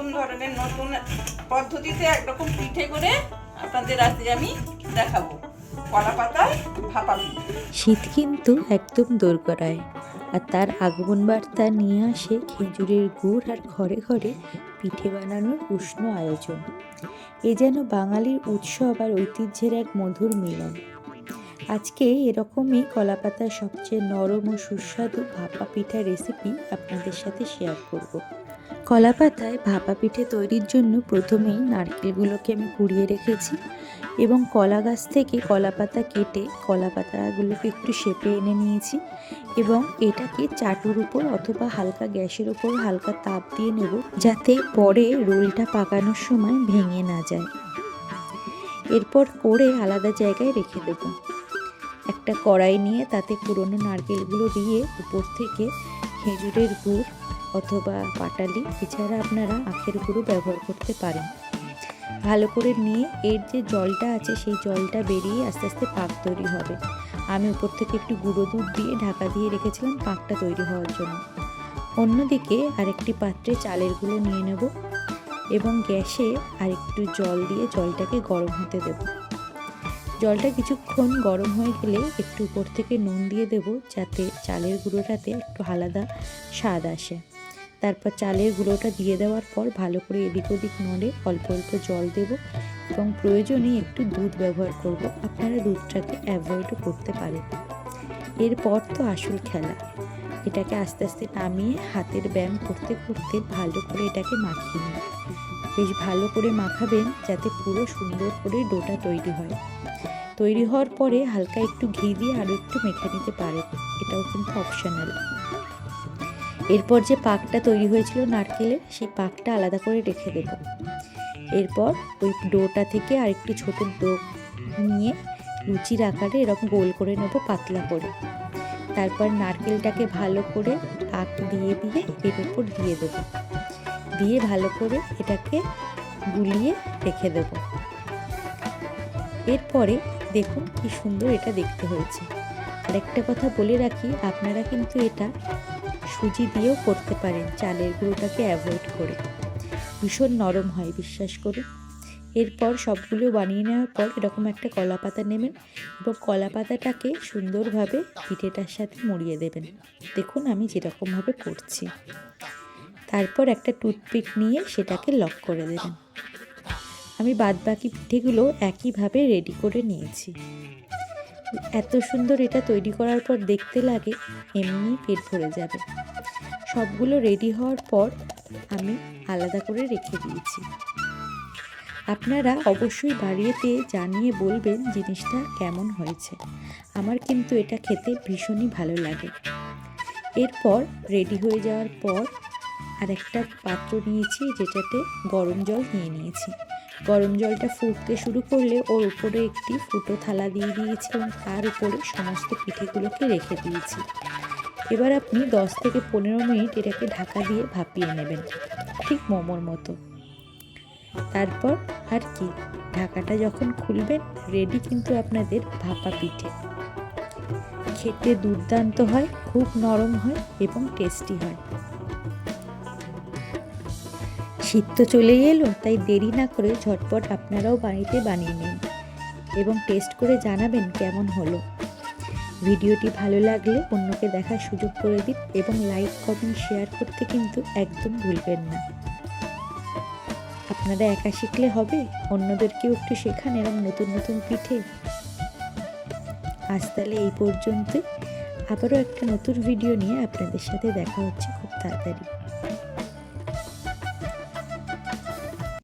নতুন ধরনের, নতুন পদ্ধতিতে একরকম পিঠে করে আপনাদের আজকে আমি দেখাবো। কলা পাতায় ভাপা শীত কিন্তু একদম দোরগড়ায়, আর তার আগমন বার্তা নিয়ে আসে খেজুরের গুড় আর ঘরে ঘরে পিঠে বানানোর উষ্ণ আয়োজন। এ যেন বাঙালির উৎসব আর ঐতিহ্যের এক মধুর মিলন। আজকে এরকমই কলাপাতার সবচেয়ে নরম ও সুস্বাদু ভাপা পিঠা রেসিপি আপনাদের সাথে শেয়ার করব। কলাপাতায় ভাপা পিঠে তৈরির জন্য প্রথমেই নারকেলগুলোকে আমি কুড়িয়ে রেখেছি এবং কলা গাছ থেকে কলা পাতা কেটে কলা পাতাগুলোকে একটু শেপে এনে নিয়েছি এবং এটাকে চাটুর উপর অথবা হালকা গ্যাসের উপর হালকা তাপ দিয়ে নেব যাতে পরে রোলটা পাকানোর সময় ভেঙে না যায়। এরপর করে আলাদা জায়গায় রেখে দেব। একটা কড়াই নিয়ে তাতে পুরনো নারকেলগুলো দিয়ে উপর থেকে খেজুরের গুড় অথবা পাটালি, এছাড়া আপনারা আখের গুঁড়ো ব্যবহার করতে পারেন। ভালো করে নিয়ে এর যে জলটা আছে, সেই জলটা বেরিয়ে আস্তে আস্তে পাক তৈরি হবে। আমি উপর থেকে একটু গুঁড়ো দুধ দিয়ে ঢাকা দিয়ে রেখেছিলাম পাকটা তৈরি হওয়ার জন্য। অন্যদিকে আরেকটি পাত্রে চালের গুঁড়ো নিয়ে নেব এবং গ্যাসে আরেকটু জল দিয়ে জলটাকে গরম হতে দেব। জলটা কিছুক্ষণ গরম হয়ে গেলে একটু উপর থেকে নুন দিয়ে দেব যাতে চালের গুঁড়োটাতে একটু আলাদা স্বাদ আসে। তারপর চালের গুঁড়োটা দিয়ে দেওয়ার পর ভালো করে এদিক ওদিক নড়ে অল্প অল্প জল দেব এবং প্রয়োজনে একটু দুধ ব্যবহার করব। আপনারা দুধটাকে অ্যাভয়েডও করতে পারেন। এরপর তো আসল খেলা। এটাকে আস্তে আস্তে নামিয়ে হাতের ব্যায়াম করতে করতে ভালো করে এটাকে মাখিয়ে নিন। বেশ ভালো করে মাখাবেন যাতে পুরো সুন্দর করে ডোটা তৈরি হয়। তৈরি হওয়ার পরে হালকা একটু ঘি দিয়ে আরও একটু মেখে নিতে পারেন। এটাও কিন্তু অপশনাল এরপর যে পাকটা তৈরি হয়েছিল নারকেলের, সেই পাকটা আলাদা করে রেখে দেব। এরপর ওই ডোটা থেকে আরেকটি ছোট ডো নিয়ে লুচির আকারে এরকম গোল করে নেব পাতলা করে। তারপর নারকেলটাকে ভালো করে পাক দিয়ে দিয়ে এর উপর দিয়ে দেব। দিয়ে ভালো করে এটাকে গুলিয়ে রেখে দেব। এরপরে দেখুন কি সুন্দর এটা দেখতে হয়েছে। আরেকটা কথা বলে রাখি, আপনারা কিন্তু এটা সুজি দিয়েও করতে পারেন, চালের গুঁড়োটাকে অ্যাভয়েড করে। ভীষণ নরম হয়, বিশ্বাস করুন। এরপর সবগুলো বানিয়ে নেওয়ার পর এরকম একটা কলা পাতা নেবেন এবং কলা পাতাটাকে সুন্দরভাবে পিঠেটার সাথে মুড়িয়ে দেবেন। দেখুন আমি যেরকমভাবে করছি। তারপর একটা টুথপিক নিয়ে সেটাকে লক করে দেবেন। আমি বাদবাকি পিঠেগুলো একইভাবে রেডি করে নিয়েছি। এত সুন্দর এটা তৈরি করার পর দেখতে লাগে এমনি পেট ভরে যাবে। সবগুলো রেডি হওয়ার পর আমি আলাদা করে রেখে দিয়েছি। আপনারা অবশ্যই বাড়িতে জানিয়ে বলবেন জিনিসটা কেমন হয়েছে। আমার কিন্তু এটা খেতে ভীষণই ভালো লাগে। এরপর রেডি হয়ে যাওয়ার পর আরেকটা পাত্র নিয়েছি, যেটাতে গরম জল নিয়ে নিয়েছি। গরম জলটা ফুটতে শুরু করলে ওর উপরে একটি ফুটো থালা দিয়ে দিয়েছি এবং তার উপরে সমস্ত পিঠেগুলোকে রেখে দিয়েছি। এবার আপনি দশ থেকে পনেরো মিনিট এটাকে ঢাকা দিয়ে ভাপিয়ে নেবেন, ঠিক মোমোর মতো। তারপর আর কি, ঢাকাটা যখন খুলবেন রেডি কিন্তু আপনাদের ভাপা পিঠে। খেতে দুর্দান্ত হয়, খুব নরম হয় এবং টেস্টি হয়। শীত তো চলেই এলো, তাই দেরি না করে ঝটপট আপনারাও বাড়িতে বানিয়ে নিন এবং টেস্ট করে জানাবেন কেমন হলো। ভিডিওটি ভালো লাগলে অন্যকে দেখার সুযোগ করে দিন এবং লাইক, কমেন্ট, শেয়ার করতে কিন্তু একদম ভুলবেন না। আপনারা একা শিখলে হবে, অন্যদেরকেও একটু শেখান এরকম নতুন নতুন পিঠে। আজ তাহলে এই পর্যন্ত আবারও একটা নতুন ভিডিও নিয়ে আপনাদের সাথে দেখা হচ্ছে খুব তাড়াতাড়ি।